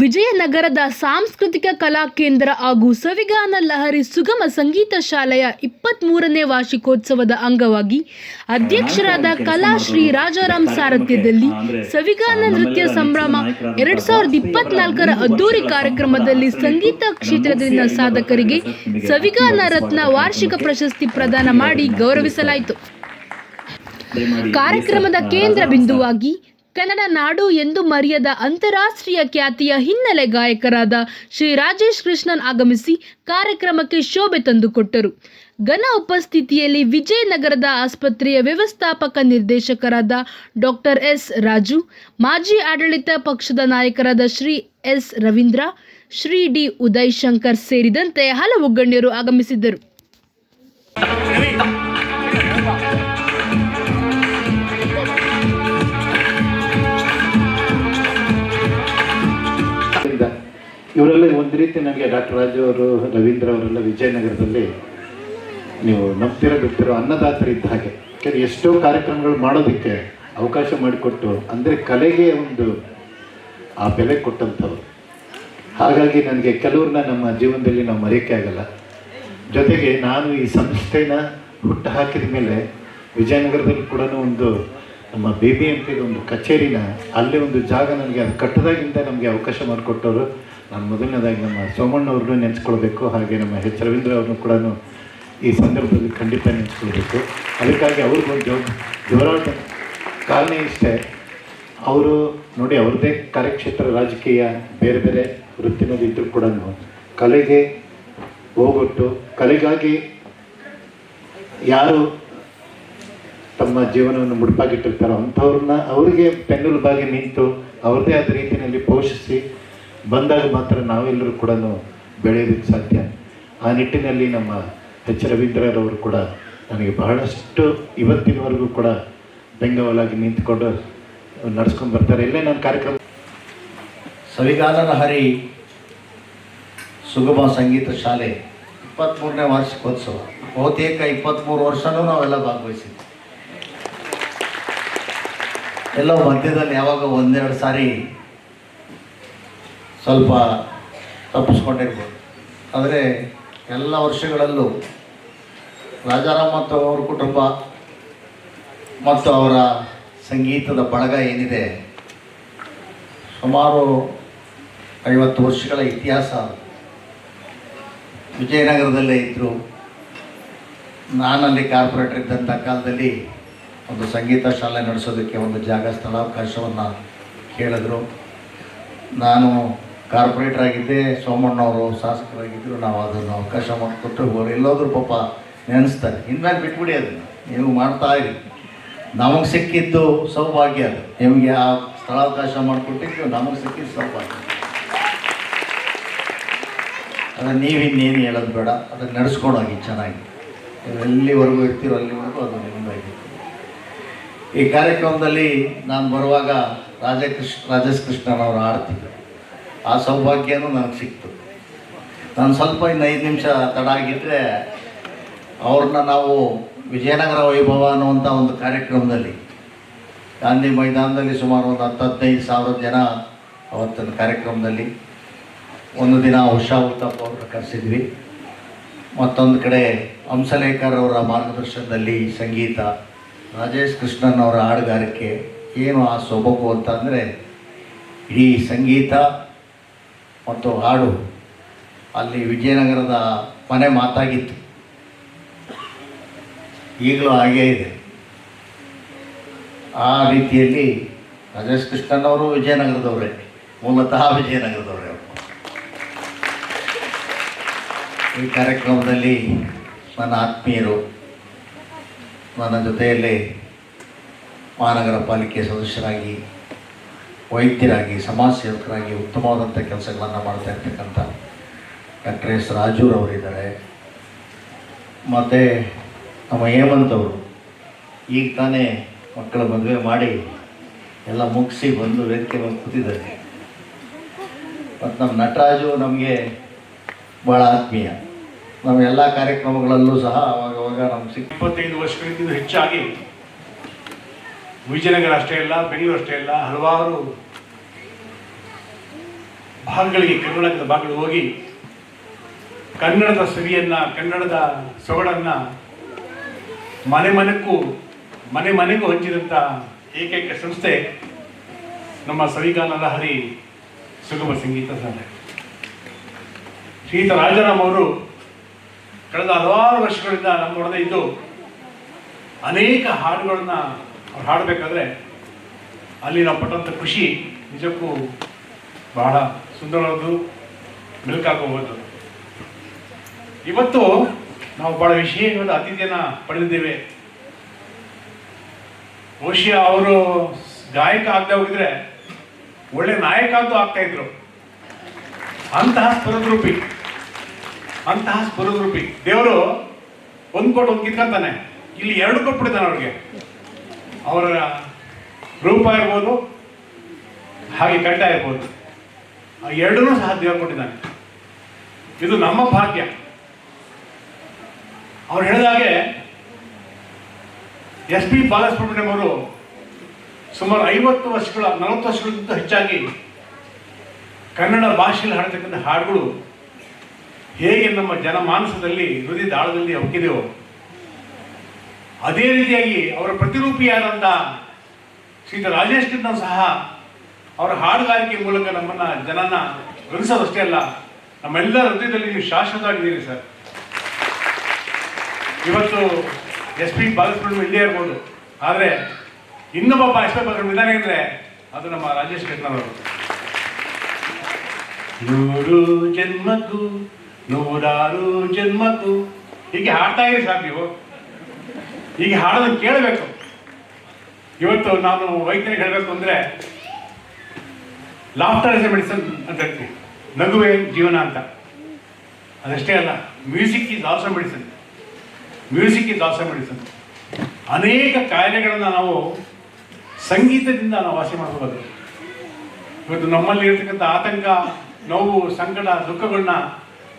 ವಿಜಯನಗರದ ಸಾಂಸ್ಕೃತಿಕ ಕಲಾ ಕೇಂದ್ರ ಹಾಗೂ ಸವಿಗಾನ ಲಹರಿ ಸುಗಮ ಸಂಗೀತ ಶಾಲೆಯ ಇಪ್ಪತ್ತ್ ಮೂರನೇ ವಾರ್ಷಿಕೋತ್ಸವದ ಅಂಗವಾಗಿ ಅಧ್ಯಕ್ಷರಾದ ಕಲಾಶ್ರೀ ರಾಜಾರಾಮ್ ಸಾರಥ್ಯದಲ್ಲಿ ಸವಿಗಾನ ನೃತ್ಯ ಸಂಭ್ರಮ ಎರಡ್ ಸಾವಿರದ ಇಪ್ಪತ್ನಾಲ್ಕರ ಅದ್ದೂರಿ ಕಾರ್ಯಕ್ರಮದಲ್ಲಿ ಸಂಗೀತ ಕ್ಷೇತ್ರದಲ್ಲಿನ ಸಾಧಕರಿಗೆ ಸವಿಗಾನ ರತ್ನ ವಾರ್ಷಿಕ ಪ್ರಶಸ್ತಿ ಪ್ರದಾನ ಮಾಡಿ ಗೌರವಿಸಲಾಯಿತು. ಕಾರ್ಯಕ್ರಮದ ಕೇಂದ್ರ ಬಿಂದುವಾಗಿ ಕನ್ನಡ ನಾಡು ಎಂದು ಮರೆಯದ ಅಂತಾರಾಷ್ಟ್ರೀಯ ಖ್ಯಾತಿಯ ಹಿನ್ನೆಲೆ ಗಾಯಕರಾದ ಶ್ರೀ ರಾಜೇಶ್ ಕೃಷ್ಣನ್ ಆಗಮಿಸಿ ಕಾರ್ಯಕ್ರಮಕ್ಕೆ ಶೋಭೆ ತಂದುಕೊಟ್ಟರು. ಘನ ಉಪಸ್ಥಿತಿಯಲ್ಲಿ ವಿಜಯನಗರದ ಆಸ್ಪತ್ರೆಯ ವ್ಯವಸ್ಥಾಪಕ ನಿರ್ದೇಶಕರಾದ ಡಾಕ್ಟರ್ ಎಸ್ ರಾಜು, ಮಾಜಿ ಆಡಳಿತ ಪಕ್ಷದ ನಾಯಕರಾದ ಶ್ರೀ ಎಸ್ ರವೀಂದ್ರ, ಶ್ರೀ ಡಿ ಉದಯ್ ಶಂಕರ್ ಸೇರಿದಂತೆ ಹಲವು ಗಣ್ಯರು ಆಗಮಿಸಿದ್ದರು. ಇವರೆಲ್ಲ ಒಂದು ರೀತಿ ನನಗೆ ಡಾಕ್ಟರ್ ರಾಜು ಅವರು, ರವೀಂದ್ರ ಅವರೆಲ್ಲ ವಿಜಯನಗರದಲ್ಲಿ ನೀವು ನಂಬ್ತಿರೋ ಬಿಡ್ತಿರೋ ಅನ್ನದಾತರು ಇದ್ದ ಹಾಗೆ. ಯಾಕಂದ್ರೆ ಎಷ್ಟೋ ಕಾರ್ಯಕ್ರಮಗಳು ಮಾಡೋದಕ್ಕೆ ಅವಕಾಶ ಮಾಡಿಕೊಟ್ಟು, ಅಂದರೆ ಕಲೆಗೆ ಒಂದು ಆ ಬೆಲೆ ಕೊಟ್ಟಂಥವ್ರು. ಹಾಗಾಗಿ ನನಗೆ ಕೆಲವ್ರನ್ನ ನಮ್ಮ ಜೀವನದಲ್ಲಿ ನಾವು ಮರೆಯೋಕ್ಕೆ ಆಗಲ್ಲ. ಜೊತೆಗೆ ನಾನು ಈ ಸಂಸ್ಥೆನ ಹುಟ್ಟು ಹಾಕಿದ ಮೇಲೆ ವಿಜಯನಗರದಲ್ಲಿ ಕೂಡ ಒಂದು ನಮ್ಮ ಬಿ ಬಿ ಪಿದ ಒಂದು ಕಚೇರಿನ ಅಲ್ಲಿ ಒಂದು ಜಾಗ ನನಗೆ ಅದು ಕಟ್ಟದಾಗಿಂದ ನಮಗೆ ಅವಕಾಶ ಮಾಡಿಕೊಟ್ಟವರು. ನಾನು ಮೊದಲನೇದಾಗಿ ನಮ್ಮ ಸೋಮಣ್ಣವ್ರನ್ನೂ ನೆನೆಸ್ಕೊಳ್ಬೇಕು, ಹಾಗೆ ನಮ್ಮ ಎಚ್ ರವೀಂದ್ರ ಅವ್ರನ್ನೂ ಕೂಡ ಈ ಸಂದರ್ಭದಲ್ಲಿ ಖಂಡಿತ ನೆನೆಸ್ಕೊಳ್ಬೇಕು. ಅದಕ್ಕಾಗಿ ಅವ್ರಿಗೊಂದು ಜೋ ಜೋರಾಟ ಕಾರಣ ಇಷ್ಟೇ. ಅವರು ನೋಡಿ, ಅವ್ರದ್ದೇ ಕಾರ್ಯಕ್ಷೇತ್ರ ರಾಜಕೀಯ, ಬೇರೆ ಬೇರೆ ವೃತ್ತಿನಲ್ಲಿ ಇದ್ದರೂ ಕೂಡ ಕಲೆಗೆ ಹೋಗೊಟ್ಟು ಕಲೆಗಾಗಿ ಯಾರು ತಮ್ಮ ಜೀವನವನ್ನು ಮುಡುಪಾಗಿಟ್ಟಿರ್ತಾರೋ ಅಂಥವ್ರನ್ನ ಅವರಿಗೆ ಬಾಗಿ ನಿಂತು ಅವ್ರದ್ದೇ ಆದ ರೀತಿಯಲ್ಲಿ ಪೋಷಿಸಿ ಬಂದಾಗ ಮಾತ್ರ ನಾವೆಲ್ಲರೂ ಕೂಡ ಬೆಳೆಯೋದಕ್ಕೆ ಸಾಧ್ಯ. ಆ ನಿಟ್ಟಿನಲ್ಲಿ ನಮ್ಮ ಎಚ್ ರವೀಂದ್ರರವರು ಕೂಡ ನನಗೆ ಬಹಳಷ್ಟು ಇವತ್ತಿನವರೆಗೂ ಕೂಡ ಬೆಂಗಾವಲಾಗಿ ನಿಂತ್ಕೊಂಡು ನಡ್ಸ್ಕೊಂಡು ಬರ್ತಾರೆ. ಇಲ್ಲೇ ನನ್ನ ಕಾರ್ಯಕ್ರಮ ಸವಿಗಾನನ ಹರಿ ಸುಗಮ ಸಂಗೀತ ಶಾಲೆ ಇಪ್ಪತ್ತ್ಮೂರನೇ ವಾರ್ಷಿಕೋತ್ಸವ. ಬಹುತೇಕ ಇಪ್ಪತ್ತ್ಮೂರು ವರ್ಷನೂ ನಾವೆಲ್ಲ ಭಾಗವಹಿಸಿದ್ವಿ. ಎಲ್ಲೋ ಮಧ್ಯದಲ್ಲಿ ಯಾವಾಗ ಒಂದೆರಡು ಸಾರಿ ಸ್ವಲ್ಪ ತಪ್ಪಿಸ್ಕೊಂಡಿರ್ಬೋದು. ಆದರೆ ಎಲ್ಲ ವರ್ಷಗಳಲ್ಲೂ ರಾಜಾರಾಮ್ ಮತ್ತು ಅವ್ರ ಕುಟುಂಬ ಮತ್ತು ಅವರ ಸಂಗೀತದ ಬಳಗ ಏನಿದೆ, ಸುಮಾರು ಐವತ್ತು ವರ್ಷಗಳ ಇತಿಹಾಸ ವಿಜಯನಗರದಲ್ಲೇ ಇದ್ದರು ನಾನಲ್ಲಿ ಕಾರ್ಪೊರೇಟರ್ ಇದ್ದಂಥ ಕಾಲದಲ್ಲಿ ಒಂದು ಸಂಗೀತ ಶಾಲೆ ನಡೆಸೋದಕ್ಕೆ ಒಂದು ಜಾಗ ಸ್ಥಳಾವಕಾಶವನ್ನು ಕೇಳಿದ್ರು. ನಾನು ಕಾರ್ಪೊರೇಟರ್ ಆಗಿದ್ದೆ, ಸೋಮಣ್ಣವರು ಶಾಸಕರಾಗಿದ್ದರು ನಾವು ಅದನ್ನು ಅವಕಾಶ ಮಾಡಿಕೊಟ್ಟು ಅವ್ರು ಎಲ್ಲೋದ್ರು ಪಾಪ ನೆನೆಸ್ತಾರೆ. ಇನ್ಮೇಲೆ ಬಿಟ್ಬಿಡಿ ಅದನ್ನು. ನೀವು ಮಾಡ್ತಾ ಇರಿ. ನಮಗೆ ಸಿಕ್ಕಿದ್ದು ಸೌಭಾಗ್ಯ ಅದು. ನಿಮಗೆ ಆ ಸ್ಥಳಾವಕಾಶ ಮಾಡಿಕೊಟ್ಟಿದ್ದು ನಮಗೆ ಸಿಕ್ಕಿದ್ದು ಸೌಭಾಗ್ಯ. ಅದನ್ನು ನೀವಿನ್ನೇನು ಹೇಳೋದು ಬೇಡ. ಅದನ್ನು ನಡೆಸ್ಕೊಂಡೋಗಿ ಚೆನ್ನಾಗಿ. ಎಲ್ಲಿವರೆಗೂ ಇರ್ತೀರೋ ಅಲ್ಲಿವರೆಗೂ ಅದು ನಿಮ್ಮದಾಗಿ ಈ ಕಾರ್ಯಕ್ರಮದಲ್ಲಿ ನಾನು ಬರುವಾಗ ರಾಜಕೃಷ್ಣ ರಾಜೇಶ್ ಕೃಷ್ಣನವರು ಅವರು ಆಡ್ತಿದ್ರು ಆ ಸೌಭಾಗ್ಯನೂ ನನಗೆ ಸಿಕ್ತು. ನಾನು ಸ್ವಲ್ಪ ಇನ್ನು ಐದು ನಿಮಿಷ ತಡ ಆಗಿದ್ದರೆ ಅವ್ರನ್ನ ನಾವು ವಿಜಯನಗರ ವೈಭವ ಅನ್ನುವಂಥ ಒಂದು ಕಾರ್ಯಕ್ರಮದಲ್ಲಿ ಗಾಂಧಿ ಮೈದಾನದಲ್ಲಿ ಸುಮಾರು ಒಂದು ಹತ್ತು, ಹದಿನೈದು ಸಾವಿರ ಜನ ಅವತ್ತಿನ ಕಾರ್ಯಕ್ರಮದಲ್ಲಿ ಒಂದು ದಿನ ಉಷಾ ಉತ್ತಪ್ಪ ಅವ್ರನ್ನ ಕರೆಸಿದ್ವಿ. ಮತ್ತೊಂದು ಕಡೆ ಹಂಸಲೇಖರ್ ಅವರ ಮಾರ್ಗದರ್ಶನದಲ್ಲಿ ಸಂಗೀತ ರಾಜೇಶ್ ಕೃಷ್ಣನ್ ಅವರ ಹಾಡುಗಾರಿಕೆ ಏನು ಆ ಸೊಬಗು ಅಂತಂದರೆ ಇಡೀ ಸಂಗೀತ ಮತ್ತು ಹಾಡು. ಅಲ್ಲಿ ವಿಜಯನಗರದ ಮನೆ ಮಾತಾಗಿತ್ತು. ಈಗಲೂ ಹಾಗೇ ಇದೆ. ಆ ರೀತಿಯಲ್ಲಿ ರಾಜೇಶ್ ಕೃಷ್ಣನ್ ಅವರು ವಿಜಯನಗರದವರೇ, ಮೂಲತಃ ವಿಜಯನಗರದವರೇ ಈ ಕಾರ್ಯಕ್ರಮದಲ್ಲಿ ನನ್ನ ಆತ್ಮೀಯರು ನನ್ನ ಜೊತೆಯಲ್ಲಿ ಮಹಾನಗರ ಪಾಲಿಕೆ ಸದಸ್ಯರಾಗಿ, ವೈದ್ಯರಾಗಿ, ಸಮಾಜ ಸೇವಕರಾಗಿ ಉತ್ತಮವಾದಂಥ ಕೆಲಸಗಳನ್ನು ಮಾಡ್ತಾ ಇರ್ತಕ್ಕಂಥ ಡಾಕ್ಟರ್ ಎಸ್ ರಾಜೂರ್ ಅವರಿದ್ದಾರೆ. ಮತ್ತು ನಮ್ಮ ಹೇಮಂತ್ ಈಗ ತಾನೇ ಮಕ್ಕಳ ಮದುವೆ ಮಾಡಿ ಎಲ್ಲ ಮುಗಿಸಿ ಬಂದು ವೇದಿಕೆ ಬಂದು ಕೂತಿದ್ದಾರೆ. ಮತ್ತು ನಮ್ಮ ನಟರಾಜು ನಮಗೆ ಭಾಳ ಆತ್ಮೀಯ. ನಮ್ಮ ಎಲ್ಲ ಕಾರ್ಯಕ್ರಮಗಳಲ್ಲೂ ಸಹ ಅವಾಗ ಅವಾಗ ನಮ್ಮ ಸಿಕ್ಕ ಇಪ್ಪತ್ತೈದು ವರ್ಷಗಳಿಂದ ಹೆಚ್ಚಾಗಿ ವಿಜಯನಗರ ಅಷ್ಟೇ ಇಲ್ಲ ಬೆಂಗಳೂರು ಅಷ್ಟೇ ಇಲ್ಲ ಹಲವಾರು ಭಾಗಗಳಿಗೆ ಕರ್ನಾಟಕದ ಭಾಗಗಳಿಗೆ ಹೋಗಿ ಕನ್ನಡದ ಸವಿಯನ್ನ, ಕನ್ನಡದ ಸೊಗಡನ್ನ ಮನೆ ಮನೆಗೂ ಮನೆ ಮನೆಗೂ ಹಂಚಿದಂಥ ಏಕೈಕ ಸಂಸ್ಥೆ ನಮ್ಮ ಸವಿಗಾನದ ಹರಿ ಸುಗಮ ಸಂಗೀತ ಸಂಸ್ಥೆ. ಶ್ರೀತ ರಾಜಾರಾಮ್ ಅವರು ಕಳೆದ ಹಲವಾರು ವರ್ಷಗಳಿಂದ ನಮ್ಮೊಡನೆ ಇದ್ದು ಅನೇಕ ಹಾಡುಗಳನ್ನ ಅವ್ರು ಹಾಡಬೇಕಾದ್ರೆ ಅಲ್ಲಿ ನಾವು ಪಟ್ಟಂಥ ಖುಷಿ ನಿಜಕ್ಕೂ ಬಹಳ ಸುಂದರವಾದ್ದು ಮೆಲುಕಾಗೋದು ಇವತ್ತು ನಾವು ಬಹಳ ವಿಶೇಷವಾದ ಅತಿಥಿಯನ್ನ ಪಡೆದಿದ್ದೇವೆ. ಬಹುಶಃ ಅವರು ಗಾಯಕ ಆಗದೆ ಹೋಗಿದ್ರೆ ಒಳ್ಳೆ ನಾಯಕ ಅಂತೂ ಆಗ್ತಾ ಇದ್ರು. ಅಂತಹ ಸ್ಫುರದ್ರೂಪಿ ಅಂತಹ ಸ್ಫುರದ್ರೂಪಿ ದೇವರು ಒಂದು ಕೊಟ್ಟು ಒಂದು ಕಿತ್ಕೊಂತಾನೆ. ಇಲ್ಲಿ ಎರಡು ಕೊಟ್ಬಿಡ್ತಾನೆ ಅವ್ರಿಗೆ. ಅವರ ರೂಪ ಇರ್ಬೋದು, ಹಾಗೆ ಕಂಠ ಇರ್ಬೋದು. ಎರಡನ್ನೂ ಸಹ ದೇವರು ಕೊಟ್ಟಿದ್ದಾನೆ. ಇದು ನಮ್ಮ ಭಾಗ್ಯ. ಅವ್ರು ಹೇಳಿದಾಗೆ ಎಸ್ ಪಿ ಬಾಲಸುಬ್ರಹ್ಮಣ್ಯಂ ಅವರು ಸುಮಾರು ಐವತ್ತು ವರ್ಷಗಳ, ನಲವತ್ತು ವರ್ಷಗಳಿಗಿಂತ ಹೆಚ್ಚಾಗಿ ಕನ್ನಡ ಭಾಷೆಯಲ್ಲಿ ಹಾಡತಕ್ಕಂಥ ಹಾಡುಗಳು ಹೇಗೆ ನಮ್ಮ ಜನಮಾನಸದಲ್ಲಿ ಹೃದಯ ದಾಳದಲ್ಲಿ ಅವಕ್ಕಿದೆಯೋ ಅದೇ ರೀತಿಯಾಗಿ ಅವರ ಪ್ರತಿರೂಪಿಯಾದಂಥ ಶ್ರೀತ ರಾಜೇಶ್ ಕಿರ್ನವ್ ಸಹ ಅವರ ಹಾಡುಗಾರಿಕೆ ಮೂಲಕ ನಮ್ಮನ್ನ ಜನನ ಗಳಿಸೋದಷ್ಟೇ ಅಲ್ಲ ನಮ್ಮೆಲ್ಲ ಹೃದಯದಲ್ಲಿ ನೀವು ಶಾಶ್ವತವಾಗಿದ್ದೀರಿ ಸರ್. ಇವತ್ತು ಎಸ್ ಪಿ ಬಾಲಸುಬ್ರಹ್ಮಣ್ಯ ಇಲ್ಲೇ ಇರ್ಬೋದು. ಆದರೆ ಇನ್ನೊಬ್ಬ ಎಸ್ ಪಿ ಬಾಲಸುಬ್ರಹ್ಮಣ್ಯ ಅಂದರೆ ಅದು ನಮ್ಮ ರಾಜೇಶ್ ಅವರು ನೂರು ಜನ್ಮಕ್ಕೂ ನೂರಾರು ಜನ್ಮದ್ದು. ಹೀಗೆ ಹಾಡ್ತಾ ಇರಿ ಸಾಕು ನೀವು ಹೀಗೆ ಹಾಡೋದನ್ನು ಕೇಳಬೇಕು. ಇವತ್ತು ನಾನು ವೈದ್ಯರಿಗೆ ಹೇಳಬೇಕು ಅಂದರೆ ಲಾಫ್ಟರ್ ಇಸ್ ಮೆಡಿಸನ್ ಅಂತ ಹೇಳ್ತೀವಿ ನಗುವೆ ಜೀವನ ಅಂತ. ಅದಷ್ಟೇ ಅಲ್ಲ music is also medicine music is also medicine ಅನೇಕ ಕಾಯಿಲೆಗಳನ್ನು ನಾವು ಸಂಗೀತದಿಂದ ನಾವು ವಾಸಿ ಮಾಡ್ಕೋಬೋದು ಇವತ್ತು ನಮ್ಮಲ್ಲಿ ಇರ್ತಕ್ಕಂಥ ಆತಂಕ, ನೋವು, ಸಂಕಟ ದುಃಖಗಳನ್ನ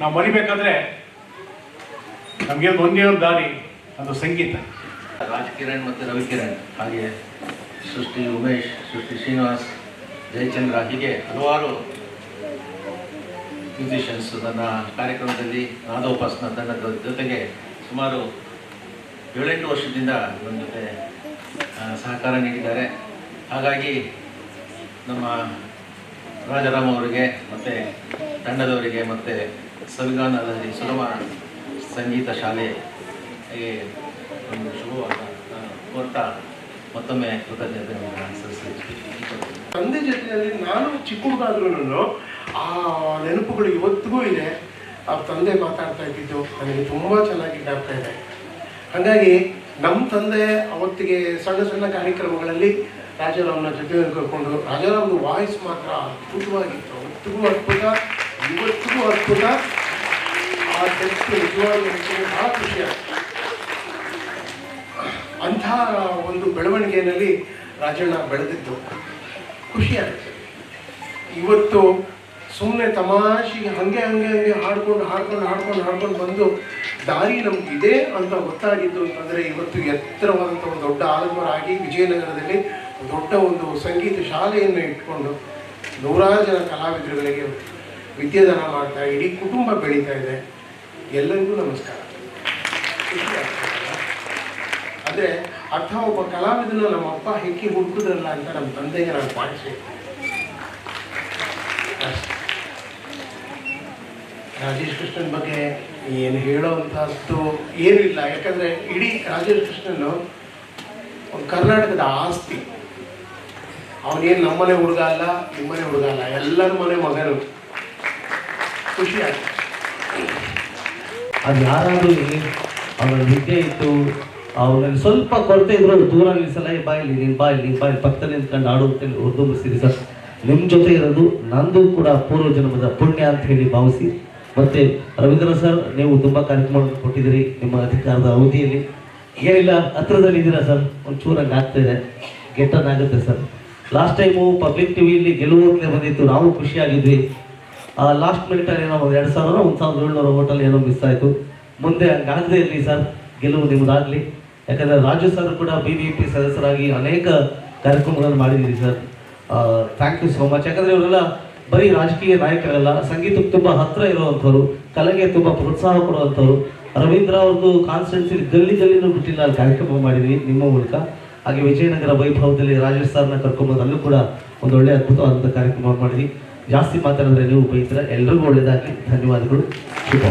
ನಾವು ಮರಿಬೇಕಾದ್ರೆ ನಮಗೆ ಒಂದೇ ಒಂದು ದಾರಿ, ಅದು ಸಂಗೀತ. ರಾಜಕಿರಣ್ ಮತ್ತು ರವಿಕಿರಣ್, ಹಾಗೆ ಸೃಷ್ಟಿ ಉಮೇಶ್, ಸೃಷ್ಟಿ ಶ್ರೀನಿವಾಸ್, ಜಯಚಂದ್ರ ಹೀಗೆ ಹಲವಾರು ಮ್ಯೂಸಿಷಿಯನ್ಸ್ ನನ್ನ ಕಾರ್ಯಕ್ರಮದಲ್ಲಿ ನಾದೋಪಾಸನ ತಂಡದ ಜೊತೆಗೆ ಸುಮಾರು ಏಳೆಂಟು ವರ್ಷದಿಂದ ನನ್ನ ಜೊತೆ ಸಹಕಾರ ನೀಡಿದ್ದಾರೆ. ಹಾಗಾಗಿ ನಮ್ಮ ರಾಜಾರಾಮ್ ಅವರಿಗೆ ಮತ್ತು ತಂಡದವರಿಗೆ ಮತ್ತು ಸವಿಗಾನದಲ್ಲಿ ಸುಗಮ ಸಂಗೀತ ಶಾಲೆ ಒಂದು ಶುಭವಾದ ಕೋರ್ತಾ ಮತ್ತೊಮ್ಮೆ ಕೃತಜ್ಞತೆಯನ್ನು ಸಲ್ಲಿಸ್ತೀನಿ ತಂದೆ ಜೊತೆಯಲ್ಲಿ ನಾನು ಚಿಕ್ಕ ಹುಡುಗಾದ್ರೂ ಆ ನೆನಪುಗಳು ಇವತ್ತಿಗೂ ಇದೆ. ಆ ತಂದೆ ಮಾತಾಡ್ತಾ ಇದ್ದಿದ್ದು ನನಗೆ ತುಂಬ ಚೆನ್ನಾಗಿ ಜ್ಞಾಪಕ ಇದೆ. ಹಾಗಾಗಿ ನಮ್ಮ ತಂದೆ ಅವತ್ತಿಗೆ ಸಣ್ಣ ಸಣ್ಣ ಕಾರ್ಯಕ್ರಮಗಳಲ್ಲಿ ರಾಜಾರಾಮ್ನ ಜೊತೆ ಕರ್ಕೊಂಡು, ರಾಜಾರಾಮ್ನ ವಾಯ್ಸ್ ಮಾತ್ರ ಅದ್ಭುತವಾಗಿತ್ತು. ಅವತ್ತಿಗೂ ಅದ್ಭುತ. ಇವತ್ತಿಗೂ ಅದ್ಭುತ ಆ ಟೆಸ್ಟ್ ನಿಜವಾಗಿ ನನಗೆ ಬಹಳ ಖುಷಿ ಅಂಥ ಒಂದು ಬೆಳವಣಿಗೆಯಲ್ಲಿ ರಾಜಣ್ಣ ಬೆಳೆದಿದ್ದು ಖುಷಿ ಆಗುತ್ತೆ ಇವತ್ತು ಸುಮ್ಮನೆ ತಮಾಷೆಗೆ ಹಂಗೆ ಹಂಗೆ ಹಂಗೆ ಹಾಡ್ಕೊಂಡು ಹಾಡ್ಕೊಂಡು ಹಾಡ್ಕೊಂಡು ಹಾಡ್ಕೊಂಡು ಬಂದು ದಾರಿ ನಮಗೆ ಇದೆ ಅಂತ ಗೊತ್ತಾಗಿದ್ದು ಅಂತಂದರೆ ಇವತ್ತು ಎತ್ತರವಾದಂಥ ಒಂದು ದೊಡ್ಡ ಆಲಮರ ವಿಜಯನಗರದಲ್ಲಿ ದೊಡ್ಡ ಒಂದು ಸಂಗೀತ ಶಾಲೆಯನ್ನು ಇಟ್ಕೊಂಡು ನೂರಾರು ಜನ ಕಲಾವಿದರುಗಳಿಗೆ ವಿದ್ಯಾದಾನ ಮಾಡ್ತಾ ಇಡೀ ಕುಟುಂಬ ಬೆಳೀತಾ ಇದೆ. ಎಲ್ಲರಿಗೂ ನಮಸ್ಕಾರ. ಆದರೆ ಅರ್ಥ ಒಬ್ಬ ಕಲಾವಿದನ ನಮ್ಮ ಅಪ್ಪ ಹೆಕ್ಕಿ ಹುಡುಕಿದ್ರಲ್ಲ ಅಂತ ನಮ್ಮ ತಂದೆಗೆ ನಾನು ಪಾಲಿಸಿ ರಾಜೇಶ್ ಕೃಷ್ಣನ್ ಬಗ್ಗೆ ಏನು ಹೇಳೋವಂಥದ್ದು ಏನೂ ಇಲ್ಲ. ಯಾಕಂದರೆ ಇಡೀ ರಾಜೇಶ್ ಕೃಷ್ಣನ್ ಕರ್ನಾಟಕದ ಆಸ್ತಿ. ಅವನೇನು ನಮ್ಮನೆ ಹುಡುಗ ಅಲ್ಲ, ನಿಮ್ಮನೆ ಹುಡುಗ ಅಲ್ಲ, ಎಲ್ಲರ ಮನೆ ಮಗನು. ಖುಷಿ ಅದು ಯಾರಾದರೂ ಅವನ ವಿದ್ಯೆ ಇತ್ತು ಅವನಲ್ಲಿ ಸ್ವಲ್ಪ ಕೊರತೆ ಇದ್ರು ದೂರ ನಿಲ್ಲಿಸಲ್ಲ ಬಾಯಿಲಿ ನೀನು ಬಾಯಿ ಇಲ್ಲಿ, ನೀನು ಬಾ ಇಲ್ಲಿ ಪಕ್ಕದಲ್ಲಿ ನಿಂತ್ಕೊಂಡು ಆಡು ಹೊರದುಂಬಿಸ್ತೀರಿ ಸರ್. ನಿಮ್ಮ ಜೊತೆ ಇರೋದು ನಂದು ಕೂಡ ಪೂರ್ವ ಜನ್ಮದ ಪುಣ್ಯ ಅಂತ ಹೇಳಿ ಭಾವಿಸಿ. ಮತ್ತೆ ರವೀಂದ್ರ ಸರ್, ನೀವು ತುಂಬಾ ಕಾರ್ಯಕ್ರಮ ಕೊಟ್ಟಿದ್ದೀರಿ ನಿಮ್ಮ ಅಧಿಕಾರದ ಅವಧಿಯಲ್ಲಿ. ಏನಿಲ್ಲ, ಹತ್ರದಲ್ಲಿ ಇದ್ದೀರಾ ಸರ್? ಒಂದು ಹಂಗೆ ಆಗ್ತಾ ಇದೆ. ಗೆಟ್ಟನ್ ಆಗುತ್ತೆ ಸರ್ ಲಾಸ್ಟ್ ಟೈಮು ಪಬ್ಲಿಕ್ ಟಿವಿಯಲ್ಲಿ ಗೆಲುವು ಬಂದಿತ್ತು, ನಾವು ಖುಷಿಯಾಗಿದ್ವಿ. ಲಾಸ್ಟ್ ಮಿನಿಟಲ್ಲಿ ಏನೋ ಒಂದು ಎರಡು ಸಾವಿರ ಒಂದು ಸಾವಿರದ ಏಳ್ನೂರು ಹೋಟೆಲ್ ಏನೋ ಮಿಸ್ ಆಯಿತು. ಮುಂದೆ ಹಂಗಾಗದೇ ಇರಲಿ ಸರ್ ಗೆಲುವು ನಿಮ್ಮದಾಗಲಿ ಯಾಕಂದರೆ ರಾಜು ಸರ್ ಕೂಡ ಬಿ ಬಿ ಪಿ ಸದಸ್ಯರಾಗಿ ಅನೇಕ ಕಾರ್ಯಕ್ರಮಗಳನ್ನು ಮಾಡಿದ್ದೀರಿ sir. Thank you so much ಯಾಕಂದರೆ ಇವರೆಲ್ಲ ಬರೀ ರಾಜಕೀಯ ನಾಯಕರಲ್ಲ, ಸಂಗೀತಕ್ಕೆ ತುಂಬ ಹತ್ರ ಇರುವಂಥವ್ರು, ಕಲೆಗೆ ತುಂಬ ಪ್ರೋತ್ಸಾಹ ಕೊಡುವಂಥವ್ರು. ರವೀಂದ್ರ ಅವ್ರದ್ದು ಕಾನ್ಸ್ಟೆನ್ಸಿ ಗಲ್ಲಿ ಗಲ್ಲಿನೂ ಬಿಟ್ಟಿಲ್ಲ, ಅಲ್ಲಿ ಕಾರ್ಯಕ್ರಮ ಮಾಡಿದ್ವಿ ನಿಮ್ಮ ಮೂಲಕ. ಹಾಗೆ ವಿಜಯನಗರ ವೈಭವದಲ್ಲಿ ರಾಜೇಶ್ ಸರ್ನ ಕರ್ಕೊಂಬಂದು ಅಲ್ಲೂ ಕೂಡ ಒಂದು ಒಳ್ಳೆ ಅದ್ಭುತವಾದಂಥ ಕಾರ್ಯಕ್ರಮ ಮಾಡಿದ್ವಿ. ಜಾಸ್ತಿ ಮಾತಾಡಿದ್ರೆ ನೀವು ಬೈತೀರ ಎಲ್ರಿಗೂ ಒಳ್ಳೇದಾಗಲಿ. ಧನ್ಯವಾದಗಳು. ಶುಭ.